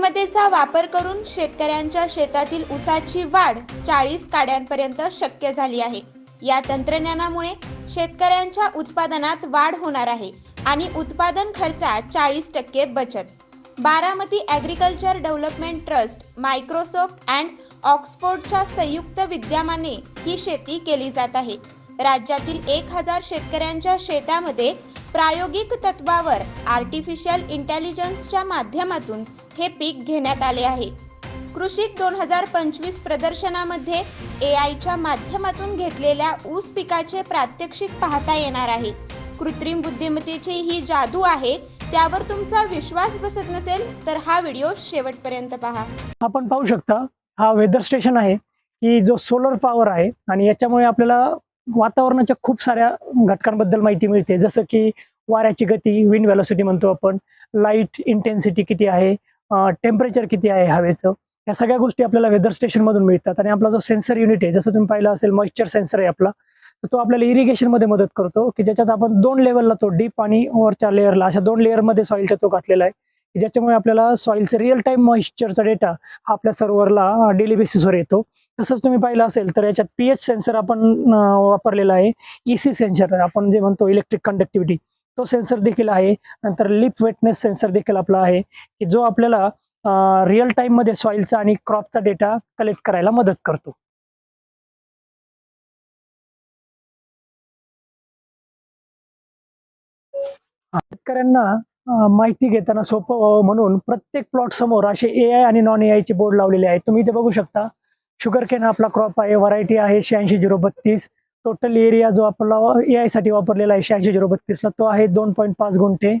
बुद्धिमत्तेचा वापर करून शेतकऱ्यांच्या शेतातील ऊसाची वाढ चाळीस काड्यांपर्यंत शक्य झाली आहे. या तंत्रज्ञानामुळे शेतकऱ्यांच्या उत्पादनात वाढ होणार आहे आणि उत्पादन खर्चात चाळीस टक्के बचत. Baramati agriculture development trust Microsoft and ऑक्सफोर्डच्या संयुक्त विद्यमाने ही शेती केली जात आहे. राज्यातील एक हजार शेतकऱ्यांच्या शेतामध्ये प्रायोगिक तत्वावर आर्टिफिशियल इंटेलिजन्सच्या माध्यमातून हे पीक घेण्यात आले आहे. कृषी दोन हजार पंचवीस प्रदर्शनामध्ये ए आयच्या माध्यमातून घेतलेल्या ऊस पिकाचे प्रात्यक्षिक पाहता येणार आहे. कृत्रिम बुद्धिमत्तेची ही जादू आहे त्यावर तुमचा विश्वास बसत नसेल तर हा व्हिडिओ शेवटपर्यंत पहा. आपण पाहू शकता हा वेदर स्टेशन आहे की जो सोलर पॉवर आहे आणि याच्यामुळे आपल्याला वातावरणाच्या खूप साऱ्या घटकांबद्दल माहिती मिळते. जसं की वाऱ्याची गती विंड व्हॅलॉसिटी म्हणतो आपण. लाइट इंटेन्सिटी किती आहे? टेम्परेचर किती आहे हवेचं? या सगळ्या गोष्टी आपल्याला वेदर स्टेशनमधून मिळतात. आणि आपला जो सेन्सर युनिट आहे जसं तुम्ही पाहिलं असेल मॉइश्चर सेन्सर आहे आपला तर तो आपल्याला इरिगेशनमध्ये मदत करतो. की ज्याच्यात आपण दोन लेवलला तो डीप आणि वरच्या लेअरला अशा दोन लेअरमध्ये सॉईलचा तो घातलेला आहे. ज्याच्यामुळे आपल्याला सॉईलचं रिअल टाईम मॉइश्चरचा डेटा हा आपल्या सर्व्हरला डेली बेसिसवर येतो. तसंच तुम्ही पाहिलं असेल तर याच्यात पी एच सेन्सर आपण वापरलेला आहे. ई सी सेन्सर आपण जे म्हणतो इलेक्ट्रिक कंडक्टिव्हिटी तो सेन्सर देखील आहे. नंतर लिप वेटनेस सेन्सर देखील आपला आहे. की जो आपल्याला रिअल टाईममध्ये सॉईलचा आणि क्रॉपचा डेटा कलेक्ट करायला मदत करतो. शेतकऱ्यांना माहिती घेताना सोपं व्हावं म्हणून प्रत्येक प्लॉट समोर असे ए आय आणि नॉन ए आयचे बोर्ड लावलेले आहेत. तुम्ही इथे बघू शकता. शुगर केन आपला क्रॉप आहे. व्हरायटी आहे. शहाऐंशी झिरो बत्तीस. टोटल एरिया जो आपला ए आयसाठी वापरलेला आहे शहाऐंशी झिरो बत्तीसला तो आहे दोन पॉईंट पाच गुंठे.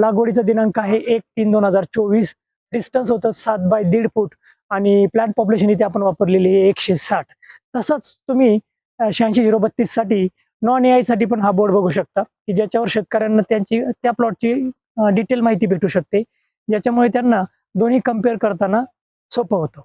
लागवडीचा दिनांक आहे एक तीन दोन हजार चोवीस. डिस्टन्स होतं सात बाय दीड फूट. आणि प्लांट पॉप्युलेशन इथे आपण वापरलेली आहे एकशे साठ. तसंच तुम्ही शहाऐंशी झिरो बत्तीससाठी नॉन एआयसाठी पण हा बोर्ड बघू शकता की ज्याच्यावर शेतकऱ्यांना त्यांची त्या प्लॉटची डिटेल माहिती भेटू शकते. ज्याच्यामुळे त्यांना दोन्ही कंपेअर करताना सोपं होतं.